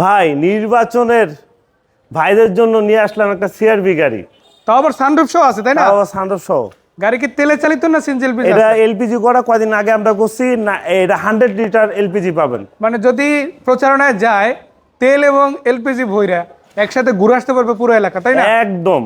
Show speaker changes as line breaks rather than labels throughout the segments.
ভাই নির্বাচনের ভাইদের জন্য নিয়ে আসলাম একটা সিআরবি গাড়ি।
তাও আবার সানরুফ শো আছে তাই না?
তাও সান্ডব সহ
গাড়ি কি তেলে চালিত না সিনজেল
এটা এলপিজি করা কয়দিন আগে আমরা করছি না এটা হান্ড্রেড লিটার এলপিজি পাবেন।
মানে যদি প্রচারণায় যায় তেল এবং এলপিজি ভইরা একসাথে ঘুরে আসতে পারবে পুরো এলাকা তাই না?
একদম।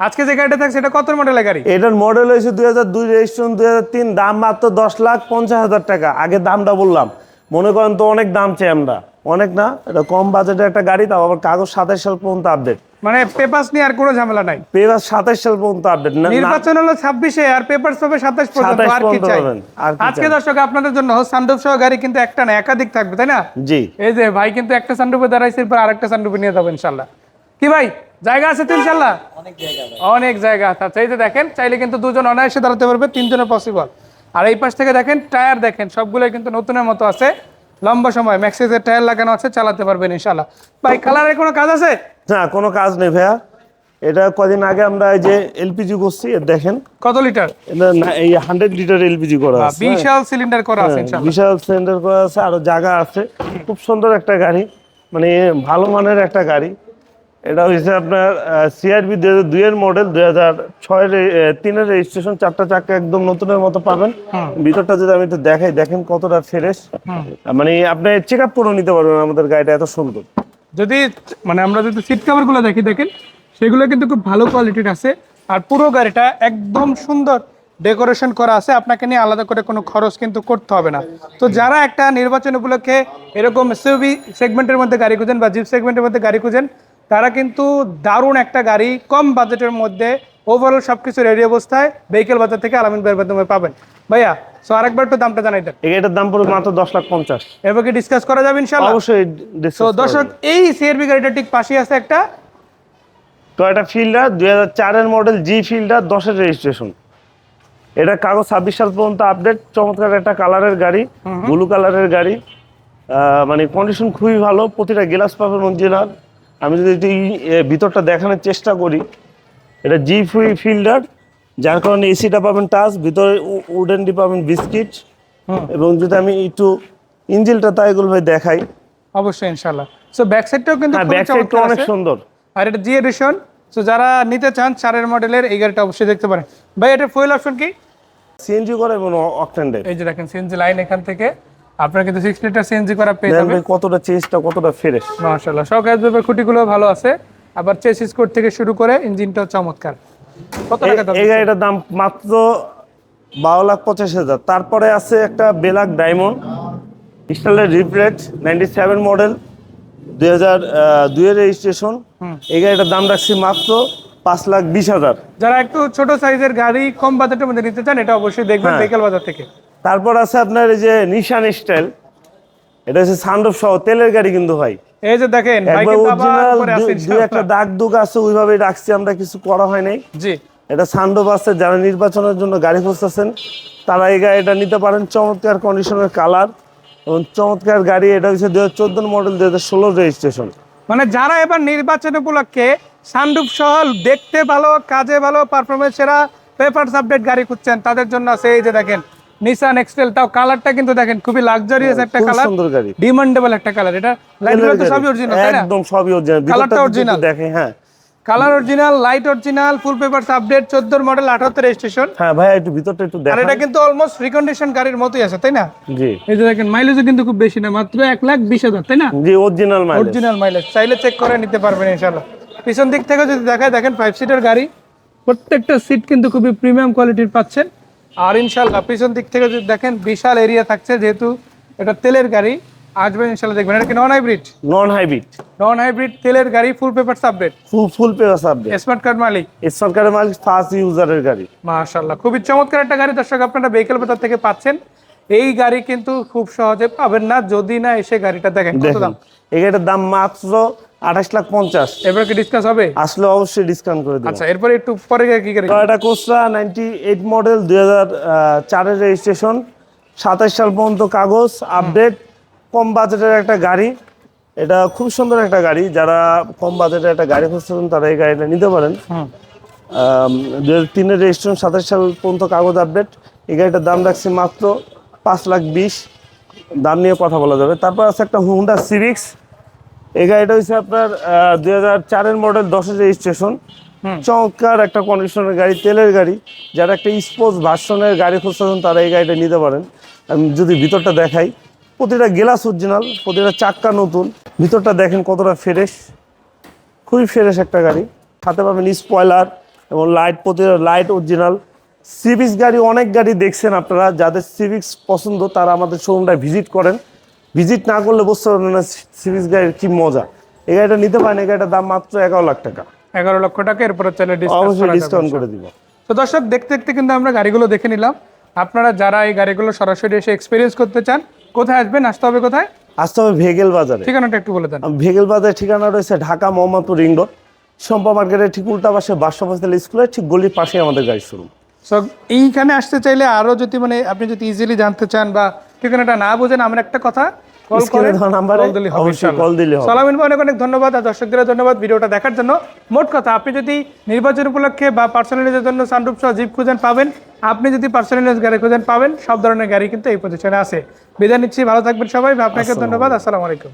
আজকে যে গাড়িটা থাকছে এটা কত মডেলের গাড়ি?
এটার মডেল হয়েছে দুই হাজার দুই রেজিস্ট্রেশন দুই হাজার তিন দাম মাত্র দশ লাখ পঞ্চাশ হাজার টাকা। আগে দামটা বললাম। মনে করেন তো অনেক দাম চাই আমরা। অনেক না এটা কম বাজেটের একটা গাড়ি তাও আবার কাগজ সাতাশ সাল পর্যন্ত আপডেট
মানে পেপারস নিয়ে আর কোনো ঝামেলা নাই।
পেপার সাতাশ সাল পর্যন্ত আপডেট
নির্বাচন হলো ছাব্বিশে আর পেপার পাবে সাতাশ পর্যন্ত আর কি চাই?
আর
আজকে দর্শক আপনাদের জন্য সানরুফ সহ গাড়ি কিন্তু একটা না একাধিক থাকবে তাই না?
জি।
এই যে ভাই কিন্তু একটা সানরুফে দাঁড়াইছে এরপর আরেকটা সানরুফে নিয়ে যাব ইনশাল্লাহ কি ভাই জায়গা আছে তো ইনশাল্লাহ অনেক জায়গা আছে। আচ্ছা এই যে দেখেন চাইলে কিন্তু দুজন অনায়াসে দাঁড়াতে পারবে তিনজনের পসিবল আর এই পাশ থেকে দেখেন টায়ার দেখেন সবগুলো কিন্তু নতুনের মতো আছে। লম্বা সময় ম্যাক্সিসের টায়ার লাগানো আছে চালাতে পারবেন ইনশাল্লাহ ভাই কালারের কোনো কাজ আছে?
না কোনো কাজ নেই ভাইয়া। এটা কদিন আগে আমরা এই যে এলপিজি করছি দেখেন।
কত লিটার
না- এই হান্ড্রেড লিটার এলপিজি করা আছে।
বিশাল সিলিন্ডার করা আছে
বিশাল সিলিন্ডার করা আছে আরও জায়গা আছে। খুব সুন্দর একটা গাড়ি মানে ভালো মানের একটা গাড়ি। এটা হচ্ছে আপনার সিআরবি দুই হাজার দুইয়ের মডেল দুই হাজার ছয়ের তিনের রেজিস্ট্রেশন চারটা চাকা একদম নতুনের মতো পাবেন। ভিতরটা যদি আমি একটু দেখাই দেখেন কতটা ফ্রেশ মানে আপনি চেক আপ করে নিতে পারবেন আমাদের গাড়িটা এত সুন্দর।
যদি মানে আমরা যদি সিট কভারগুলো দেখি দেখেন সেগুলো কিন্তু খুব ভালো কোয়ালিটির আছে। আর পুরো গাড়িটা একদম সুন্দর ডেকোরেশন করা আছে। আপনাকে নিয়ে আলাদা করে কোনো খরচ কিন্তু করতে হবে না। তো যারা একটা নির্বাচন উপলক্ষে এরকম এসইউভি সেগমেন্টের মধ্যে গাড়ি খুঁজেন বা জিপ সেগমেন্টের মধ্যে গাড়ি খুঁজেন তারা কিন্তু দারুণ একটা গাড়ি কম বাজেটের মধ্যে ওভারঅল সব কিছু রেডি অবস্থায় ভেহিকেল বাজার থেকে আলামিন ভাইয়ের মাধ্যমে পাবেন। ভাইয়া সো আরেকবার একটু দামটা জানাই দেন।
এই গাড়িটার দাম পড়বে মাত্র দশ লাখ পঞ্চাশ।
এবার কি ডিসকাস করা যাবে ইনশাল্লাহ
অবশ্যই
তো দর্শক এই সিআরবি গাড়িটা ঠিক পাশেই আছে একটা
টয়োটা ফিল্ডার দুই হাজার চারের মডেল জি ফিল্ডার দশের রেজিস্ট্রেশন এটা কাগজ ছাব্বিশ সাল পর্যন্ত আপডেট চমৎকার একটা কালারের গাড়ি ব্লু কালারের গাড়ি। মানে কন্ডিশন খুবই ভালো প্রতিটা গ্লাস পাবেন অরিজিনাল আমি যদি একটু ই- এ, ভিতরটা দেখানোর চেষ্টা করি এটা জি ফ্রি ফিল্ডার যার কারণে এসিটা পাবেন টাচ ভিতরে উডেনটি পাবেন বিস্কিট এবং যদি আমি একটু ইঞ্জিলটা তাইগুল ভাই দেখাই।
অবশ্যই ইনশাল্লাহ সো ব্যাক সাইডটাও কিন্তু
ব্যাক সাইডটা অনেক সুন্দর।
আর এটা জি এডিশন সো যারা নিতে চান চারের মডেলের এই গাড়িটা অবশ্যই দেখতে পারেন। ভাই এটা ফুয়েল অপশন কি?
সিএনজি করে এবং অকটেন্ডের
এই যে দেখেন সিএনজি লাইন এখান থেকে। আপনার কিন্তু সিক্স লিটার সিএনজি করা পেয়ে যাবেন।
কতটা চেষ্টা কতটা ফ্রেশ
মাশাআল্লাহ সব গ্যাসের খুঁটিগুলো ভালো আছে। আবার চেসিস কোড থেকে শুরু করে ইঞ্জিনটাও চমৎকার। কত টাকা দাম
এই গাড়িটার দাম মাত্র বারো লাখ পঁচাশ হাজার। তারপরে আছে একটা বেলাক ডায়মন্ড স্টাইলের রিপ্লেট নাইনটি সেভেন মডেল দুই হাজার দুইয়ের রেজিস্ট্রেশন এই গাড়িটার দাম রাখছি মাত্র পাঁচ লাখ বিশ হাজার।
যারা একটু ছোট সাইজের গাড়ি কম বাজেটের মধ্যে নিতে চান এটা অবশ্যই দেখবেন
হ্যাঁ।
ভেহিকেল বাজার থেকে।
তারপর আছে আপনার এই যে নিশান স্টাইল এটা হচ্ছে সানরুফ সহ তেলের গাড়ি কিন্তু ভাই।
এই যে দেখেন
দুই একটা দাগ দুগ আছে ওইভাবে রাখছি আমরা কিছু করা হয় নাই।
জি।
এটা সানরুফ আছে যারা নির্বাচনের জন্য গাড়ি খুঁজতেছেন তারা এই গাড়িটা নিতে পারেন চমৎকার কন্ডিশনের কালার এবং চমৎকার গাড়ি এটা হচ্ছে দুই হাজার চোদ্দ মডেল দুই হাজার ষোলো রেজিস্ট্রেশন
মানে যারা এবার নির্বাচন উপলক্ষে সানরুফ সহ দেখতে ভালো কাজে ভালো পারফরমেন্স সেরা পেপারস আপডেট গাড়ি খুঁজছেন তাদের জন্য আছে এই যে দেখেন নিসান এক্সটেল তাও কালারটা কিন্তু দেখেন খুবই লাক্সারিয়াস একটা
খুব
কালার
সুন্দর গাড়ি।
ডিমান্ডেবল একটা কালার এটা লাইটগুলো তো সবই অরিজিনাল তাই না?
একদম সবই অরিজিনাল
কালারটা?
দেখে হ্যাঁ।
Colour original light original full papers update 14 model 78 registration
হ্যাঁ ভাই একটু ভিতরটা একটু
আর এটা কিন্তু অলমোস্ট রিকন্ডিশন গাড়ির মতোই আছে তাই না?
জি।
এই যে দেখেন মাইলেজও কিন্তু খুব বেশি না মাত্র এক লাখ বিশ হাজার তাই না?
জি অরিজিনাল মাইলেজ
অরিজিনাল মাইলেজ চাইলে চেক করে নিতে পারবেন ইনশাআল্লাহ। পিছন দিক থেকে যদি দেখায় দেখেন ফাইভ সিটার গাড়ি। প্রত্যেকটা সিট কিন্তু খুবই প্রিমিয়াম কোয়ালিটির পাচ্ছেন। আর ইনশাল্লাহ পিছন দিক থেকে যদি দেখেন বিশাল এরিয়া থাকছে যেহেতু এটা তেলের গাড়ি। আসবেন ইনশাল্লাহ দেখবেন। এটা কি non hybrid
non hybrid
non hybrid তেলের গাড়ি full paper সাবডেট
full full paper subject
smart card মালিক।
সরকারের মালিক ফার্স্ট ইউজারের গাড়ি।
মাশাআল্লাহ। খুবই চমৎকার একটা গাড়ি দর্শক আপনারা ভেহিকল বাজার থেকে পাচ্ছেন। এই গাড়ি কিন্তু খুব সহজে পাবেন না যদি না এসে গাড়িটা দেখেন। কত দাম?
এই গাড়িটার দাম মাত্র আঠাশ লাখ পঞ্চাশ।
এবার কি ডিসকাস হবে?
আসলে অবশ্যই ডিসকাউন্ট করে দেবো।
আচ্ছা এরপরে একটু পরে কি গাড়ি?
Toyota coaster ninety eight model দুই হাজার চারের রেজিস্ট্রেশন সাতাশ সাল পর্যন্ত কাগজ আপডেট কম বাজেটের একটা গাড়ি। এটা খুব সুন্দর একটা গাড়ি যারা কম বাজেটের একটা গাড়ি খুঁজছেন তারা এই গাড়িটা নিতে পারেন। দুই হাজার তিনের রেজিস্ট্রেশন সাতাশ সাল পর্যন্ত কাগজ আপডেট এই গাড়িটার দাম রাখছি মাত্র পাঁচ লাখ বিশ দাম নিয়ে কথা বলা যাবে। তারপর আছে একটা হুন্ডা সিভিক্স এই গাড়িটা হচ্ছে আপনার দুই হাজার চারের মডেল দশের রেজিস্ট্রেশন। চমৎকার একটা কন্ডিশনের গাড়ি তেলের গাড়ি। যারা একটা স্পোর্টস ভার্সনের গাড়ি খুঁজতেছেন তারা এই গাড়িটা নিতে পারেন। আমি যদি ভিতরটা দেখাই প্রতিটা গ্লাস অরিজিনাল প্রতিটা চাক্কা নতুন। ভিতরটা দেখেন কতটা ফ্রেশ খুবই ফ্রেশ একটা গাড়ি। সাথে পাবেন স্পয়লার এবং লাইট প্রতিটা লাইট অরিজিনাল সিভিক্স গাড়ি অনেক গাড়ি দেখছেন আপনারা। যাদের সিভিক্স পছন্দ তারা আমাদের শোরুমটা ভিজিট করেন। ভিজিট না করলে বুঝতে পারবেন না সিভিক্স গাড়ির কি মজা। এই গাড়িটা নিতে পারেন এই গাড়িটার দাম মাত্র এগারো লাখ টাকা।
এগারো লক্ষ টাকা এরপরে চাইলে ডিসকাউন্ট
অবশ্যই ডিসকাউন্ট করে দিব।
তো দর্শক দেখতে দেখতে কিন্তু আমরা গাড়িগুলো দেখে নিলাম। আপনারা যারা এই গাড়িগুলো সরাসরি এসে এক্সপিরিয়েন্স করতে চান কোথায় আসবেন আসতে হবে কোথায়?
আসতে হবে ভেগেল বাজারে।
ঠিকানাটা একটু বলে দেন।
ভেগেল বাজারের ঠিকানা রয়েছে ঢাকা মোহাম্মদপুর রিং রোড। সম্পা মার্কেটের ঠিক উল্টা পাশে বাসপাতাল স্কুলের ঠিক গলির পাশে আমাদের গাড়ি শোরুম
সো এইখানে আসতে চাইলে আরও যদি মানে আপনি যদি ইজিলি জানতে চান বা ঠিকানাটা না বুঝেন আমার একটা কথা কল করে
call দিলেই হবে।
সালামিন ভাই অনেক অনেক ধন্যবাদ আর দর্শকদের ধন্যবাদ ভিডিওটা দেখার জন্য। মোট কথা আপনি যদি নির্বাচন উপলক্ষে বা পার্সোনালিজের জন্য সানরুফ সহ জিপ খুঁজেন পাবেন। আপনি যদি পার্সোনালাইজ গাড়ি খুঁজেন পাবেন সব ধরনের গাড়ি কিন্তু এই প্রতিষ্ঠানে আছে। বিদায় নিচ্ছি ভালো থাকবেন সবাই আপনাকে ধন্যবাদ আসসালামু আলাইকুম।